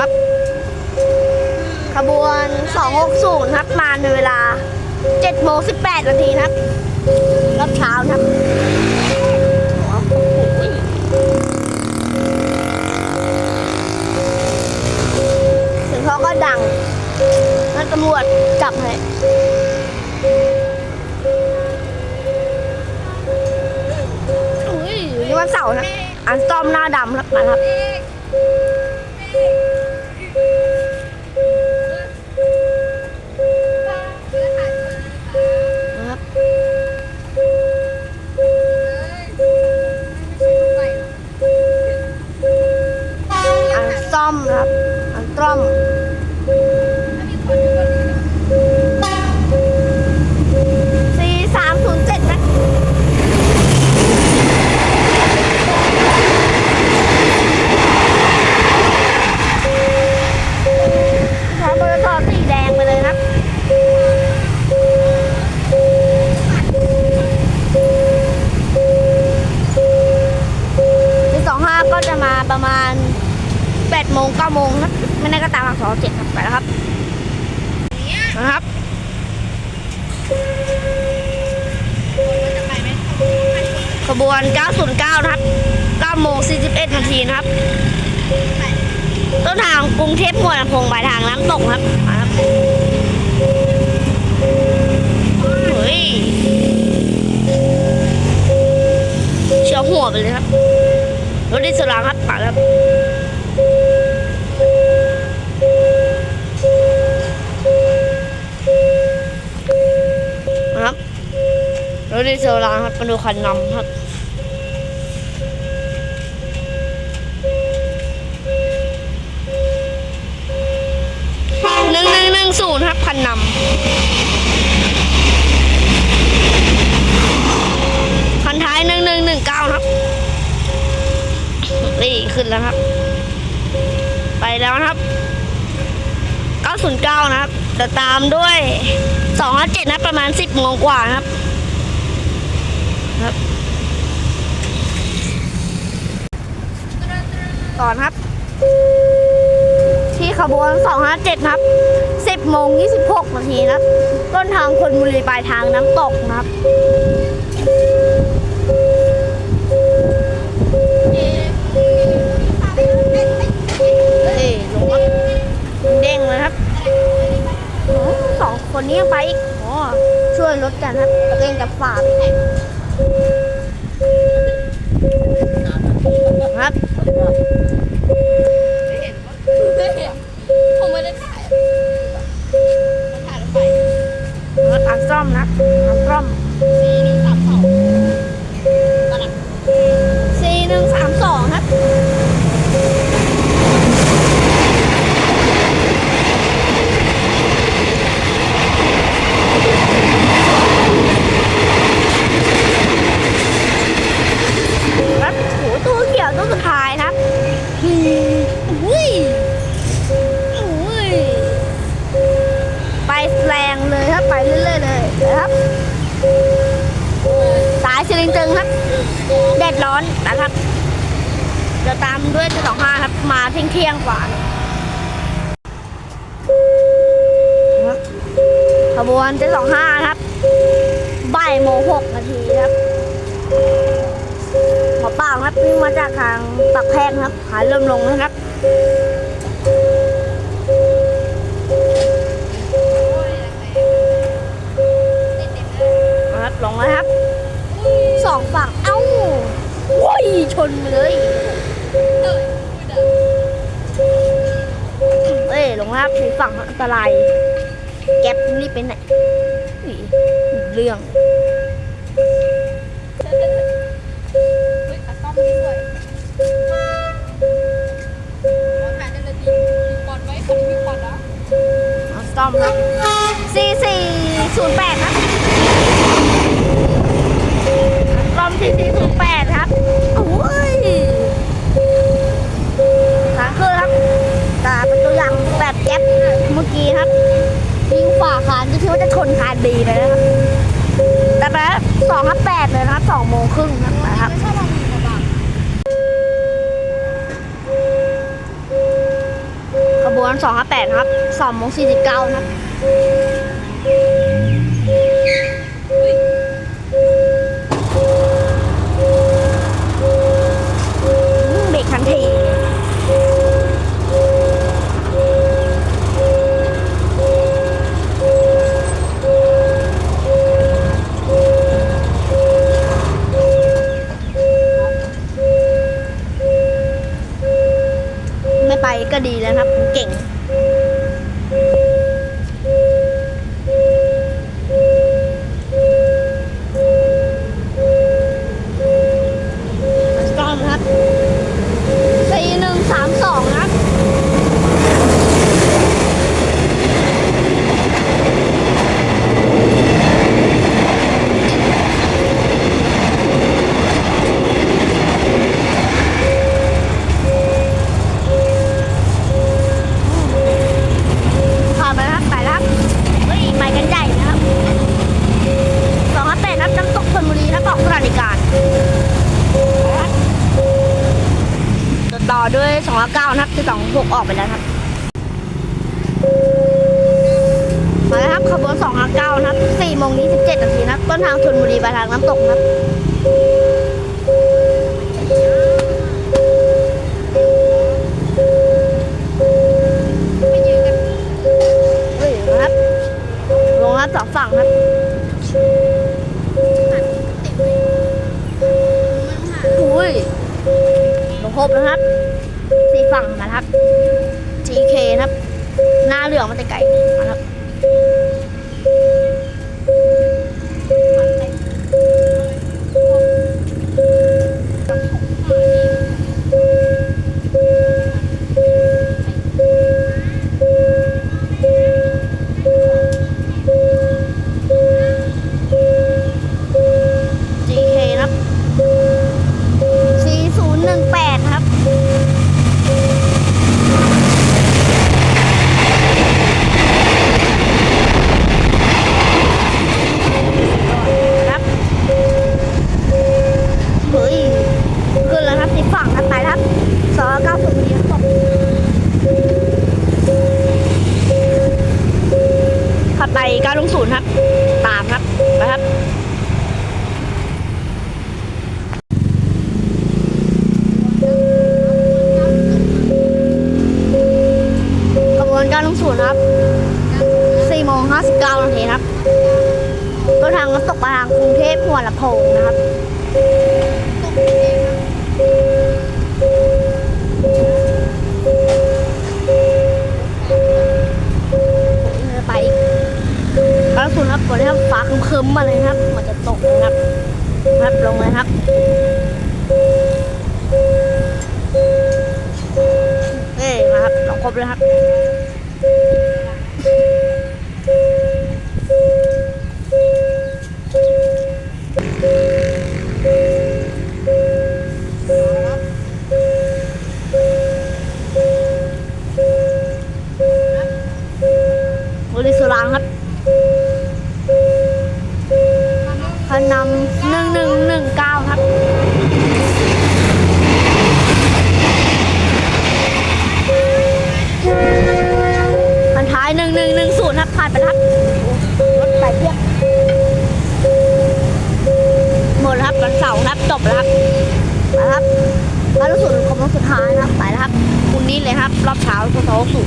ครับ ขบวน 260ครับมาในเวลา7โมง18นาทีนะครับรอบเช้านะครับถึงเขาก็ดังแล้วตำรวจจับให้อุ้ยนี่วันเสาร์นะอันซ่อมหน้าดำครับมาครับนะครับ มงเก้าโมงนะไม่แน่ก็ตามหลักสองเจ็ดครับไปแล้วครับนะครับขบวน 909 นะครับ9โมง41 นาทีนะครับ ต้นทางกรุงเทพมวลลำโพงปลายทางน้ำตกครับมาครับเฮ้ยเชียวหัวไปเลยครับรถดิสลางครับป่าครับนะครับ ถดิสลางครับมาดูคันนำครับหนึ่งหนึ่งหนึ่งศูนย์ครับคันนำคันท้ายหนึ่งหนึ่งหนึ่งเก้าครับนี่ขึ้นแล้วครับ ไปแล้วนะครับ 909 นะครับจะตามด้วย 257นะประมาณ 10โมงกว่านะครับ ครับก่อนครับ ที่ขบวน 257 ครับ 10โมง26 นาทีครับ ต้นทางคนบุรีปลายทางน้ำตกนะครับเอ้ยลงครับเด้งเลยครับสองคนนี้ยังไปอีกอ๋อช่วยรถกันครับตัวเองกับฝาไป ครับผมไม่ได้ถ่ายถ่ายรถไฟรถอันซ่อมนะอันซ่อม ดร้อนนะครับเดี๋ยวตามด้วยจะสองห้าครับ มาเที่ยงเที่ยงกว่านะขบวนเจ็ดสองห้าครับบ่ายโมงหกนาทีครับหมอเปล่าครับวิ่งมาจากทางปักแพงครับหายเริ่มลงนะครับลยนะครับลงแล้วครับสองฝั่งเอ้า ว้ยชนมาเลยเอ้ยพูดเด้อเอ้ยลงแล้วครับสีฝั่งอันตราย แก๊ปนี่เป็นไหนอุ๊ยเรื่องเฮ้ยตัดต้อมนี่สวยขอถ่ายได้เลยดีมีปอดไว้คนนี้มีปอดนะเอาซ่อมครับสี่สี่ศูนย์แปดครับซ่อ มสี่สี่ศูนย์แปดครับโอ้ยขาขึ้นครับตาเป็นตัวอย่างแบบแก๊ปเมื่อกี้ครับยิงฝ่าคานก็คิดว่าจะชนคานดีเลยนะครับแต่แบบสองห้าแปดเลยนะครับสองโมงครึ่งนะครับไม่ชอบลองมีมาบ้างบวน258ครับ2โมง49ครับ เก่ง ออกไปแล้วครับมาแล้วครับขบวนสองห้าเก้านะครับสี่โมงยี่สิบเจ็ดนาทีนะต้นทางชนบุรีไปทางน้ำตกนะครับไปยืนกันเฮ้ยนะครับลงครับสองฝั่งครับหันติดเลยมันหาอุ้ยลงครบแล้วครับ ฝั่งมาครับ GK ครับ หน้าเหลืองมันจะไก่มาครับ ครับลองครบเลยครับ บริสุรางครับพนำหนึ่งหนึ่งหนึ่งเก้าครับ พันท้ายหนึ่งห นครับผ่านไปครับรถไปเพียบหมดครับวันเสาร์ครับจบแล้วครับมาครับแล้วรถสุดคมรถสุดท้ายครับไปแล้วครับคุณนี้เลยครับ รอบเช้าตัวโตสุด